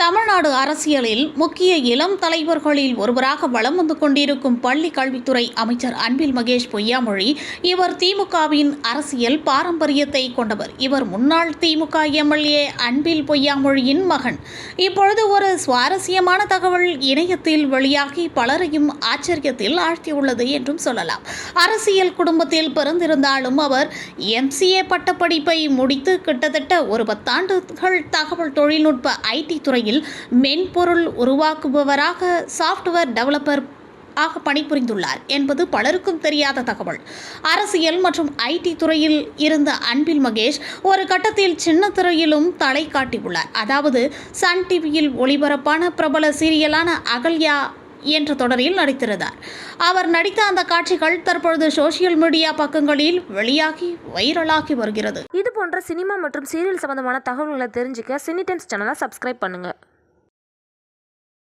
தமிழ்நாடு அரசியலில் முக்கிய இளம் தலைவர்களில் ஒருவராக வலம் வந்து கொண்டிருக்கும் பள்ளி கல்வித்துறை அமைச்சர் அன்பில் மகேஷ் பொய்யாமொழி இவர் திமுகவின் அரசியல் பாரம்பரியத்தை கொண்டவர். இவர் முன்னாள் திமுக எம்எல்ஏ அன்பில் பொய்யாமொழியின் மகன். இப்பொழுது ஒரு சுவாரஸ்யமான தகவல் இணையத்தில் வெளியாகி பலரையும் ஆச்சரியத்தில் ஆழ்த்தியுள்ளது என்றும் சொல்லலாம். அரசியல் குடும்பத்தில் பிறந்திருந்தாலும் அவர் எம்சிஏ பட்டப்படிப்பை முடித்து கிட்டத்தட்ட ஒரு பத்தாண்டுகள் தகவல் தொழில்நுட்ப ஐடி துறையில் மென்பொருள் உருவாக்குபவராக சாஃப்ட்வேர் டெவலப்பர் ஆக பணிபுரிந்துள்ளார் என்பது பலருக்கும் தெரியாத தகவல். அரசியல் மற்றும் ஐடி துறையில் இருந்த அன்பில் மகேஷ் ஒரு கட்டத்தில் சின்ன துறையிலும் தலை காட்டியுள்ளார். அதாவது சன் டிவியில் ஒளிபரப்பான பிரபல சீரியலான அகல்யா என்ற தொடரில் நடித்திருந்தார். அவர் நடித்த அந்த காட்சிகள் தற்பொழுது சோஷியல் மீடியா பக்கங்களில் வெளியாகி வைரலாகி வருகிறது. இது போன்ற சினிமா மற்றும் சீரியல் சம்பந்தமான தகவல்களை தெரிஞ்சுக்க சினி டைம்ஸ் சேனலை சப்ஸ்கிரைப் பண்ணுங்கள்